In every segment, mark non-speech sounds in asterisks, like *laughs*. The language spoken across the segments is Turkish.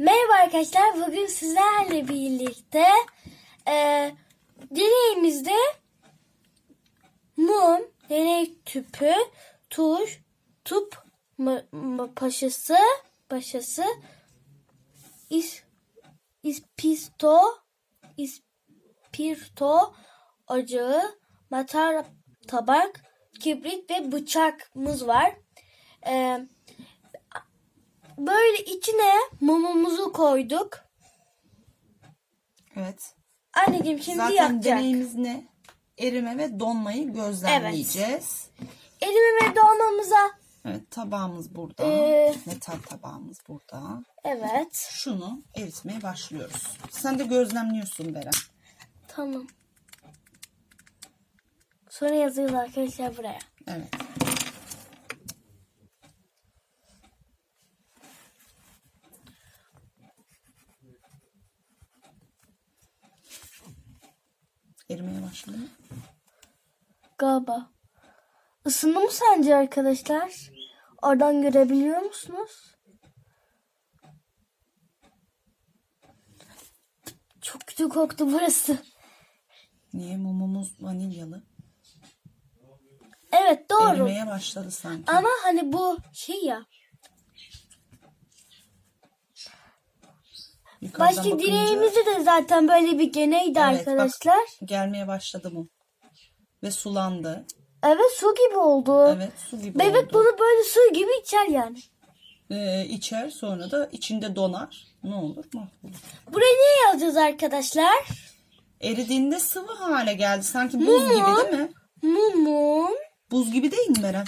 Merhaba arkadaşlar. Bugün sizlerle birlikte e, deneyimizde mum, deney tüpü, tuş, tup mı, mı- paşası, paşası, is, ispisto, ispirto ocağı, matar tabak, kibrit ve bıçağımız var. E, Böyle içine mumumuzu koyduk. Evet. Anneciğim şimdi Zaten yapacak. deneyimiz ne? Erime ve donmayı gözlemleyeceğiz. Elimi ve donmamıza. Evet, tabağımız burada. Ee, Metal tabağımız burada. Evet. Şunu eritmeye başlıyoruz. Sen de gözlemliyorsun Beren. Tamam. Sonra yazıyoruz arkadaşlar buraya. Evet. Erimeye başladı? Galiba. Isındı mı sence arkadaşlar? Oradan görebiliyor musunuz? Çok kötü koktu burası. Niye? Mumumuz vanilyalı. Evet doğru. Erimeye başladı sanki. Ama hani bu şey ya. Yukarıdan Başka bakınca dileğimizde de zaten böyle bir geneydi Evet, bak. arkadaşlar. gelmeye başladı mum. Ve sulandı. Evet su gibi oldu. Evet su gibi Bebek oldu. bunu böyle su gibi içer yani. Ee, içer sonra da içinde donar. Ne olur mahvolur. Buraya ne yazacağız arkadaşlar? Eridiğinde sıvı hale geldi. Sanki buz gibi değil mi? Mumun. Buz gibi değil mi Beren?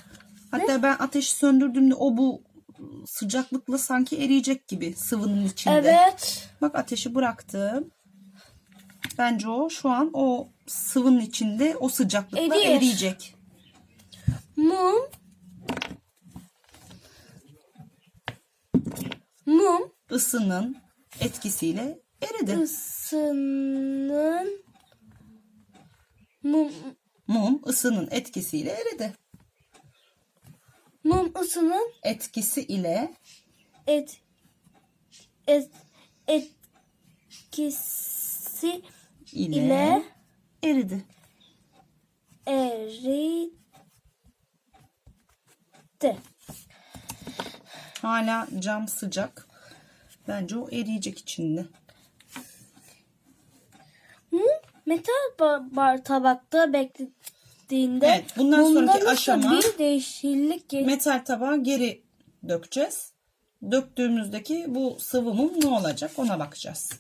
Hatta ben ateşi söndürdüğümde o bu sıcaklıkla sanki eriyecek gibi sıvının içinde. Evet. Bak ateşi bıraktım. Bence o şu an o sıvının içinde o sıcaklıkla Eriyor. eriyecek. Mum. Mum. Isının etkisiyle eridi. Isının. Mum. Mum ısının etkisiyle eridi. Mum ısının Etkisi ile et et etkisi ile, ile eridi. eridi. Hala cam sıcak. Bence o eriyecek içinde. Mum metal bar, bar tabakta beklediğinde Evet, bundan sonraki aşama- bir değişiklik Metal tabağı geri dökeceğiz. Döktüğümüzdeki bu sıvı mum ne olacak ona bakacağız.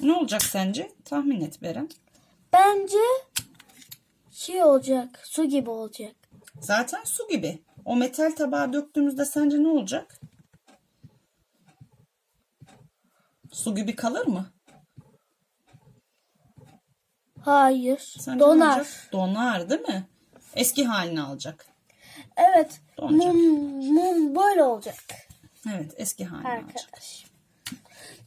Ne olacak sence? Tahmin et Beren. Bence şey olacak. Su gibi olacak. Zaten su gibi. O metal tabağı döktüğümüzde sence ne olacak? Su gibi kalır mı? Hayır. Sence Donar. olacak? Donar değil mi? Eski halini alacak. Evet. Donacak. Mum, mum böyle olacak. Evet eski halini alacak. Arkadaş.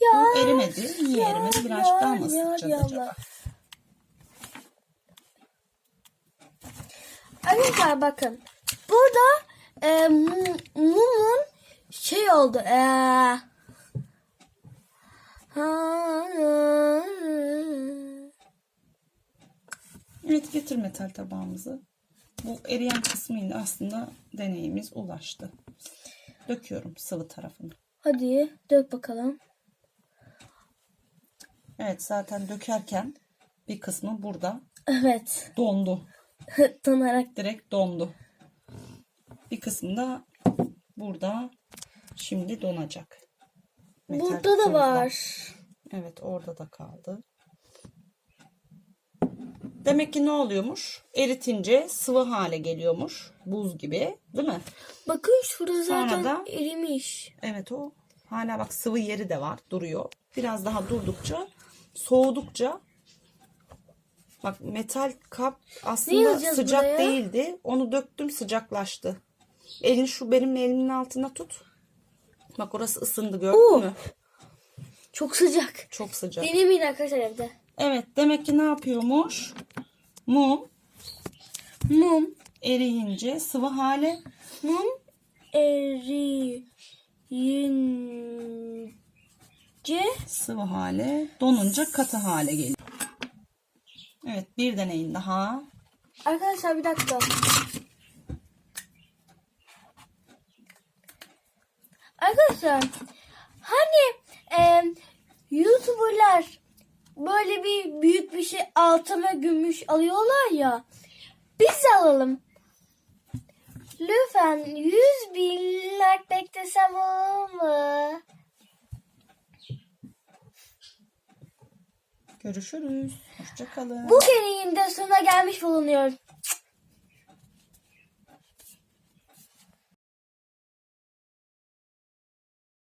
Ya. Bu erimedi. Niye ya, erimedi? Birazcık daha mı ısıtacağız ya, acaba? Arkadaşlar bakın. Burada e, mum- mumun şey oldu. E, ha, Evet getir metal tabağımızı. Bu eriyen kısmıyla aslında deneyimiz ulaştı. Döküyorum sıvı tarafını. hadi dök bakalım. Evet zaten dökerken bir kısmı burada Evet. *laughs* dondu. Donarak. Direkt dondu. Bir kısmı da burada şimdi donacak. Metal Burada da var. Evet orada da kaldı. Demek ki ne oluyormuş? Eritince sıvı hale geliyormuş. Buz gibi değil mi? Bakın şurada Sonra zaten da- erimiş. Evet o hala bak sıvı yeri de var duruyor. Biraz daha durdukça soğudukça bak metal kap aslında sıcak buraya? değildi. Onu döktüm sıcaklaştı. Elini şu benim elimin altına tut. Bak orası ısındı gördün Oo. mü? Çok sıcak. Çok sıcak. Denemeyin arkadaşlar evde. Evet demek ki ne yapıyormuş? Mum Mum. eriyince sıvı hale Mum eriyince. Sıvı hale donunca katı hale geliyor. Evet bir deneyin daha. Arkadaşlar bir dakika. Arkadaşlar hani e, YouTuber'lar böyle bir büyük bir şey altına gümüş alıyorlar ya. Biz alalım. Lütfen 100 bin like beklesem olur mu? Görüşürüz. Hoşçakalın. Bu de sonuna gelmiş bulunuyoruz.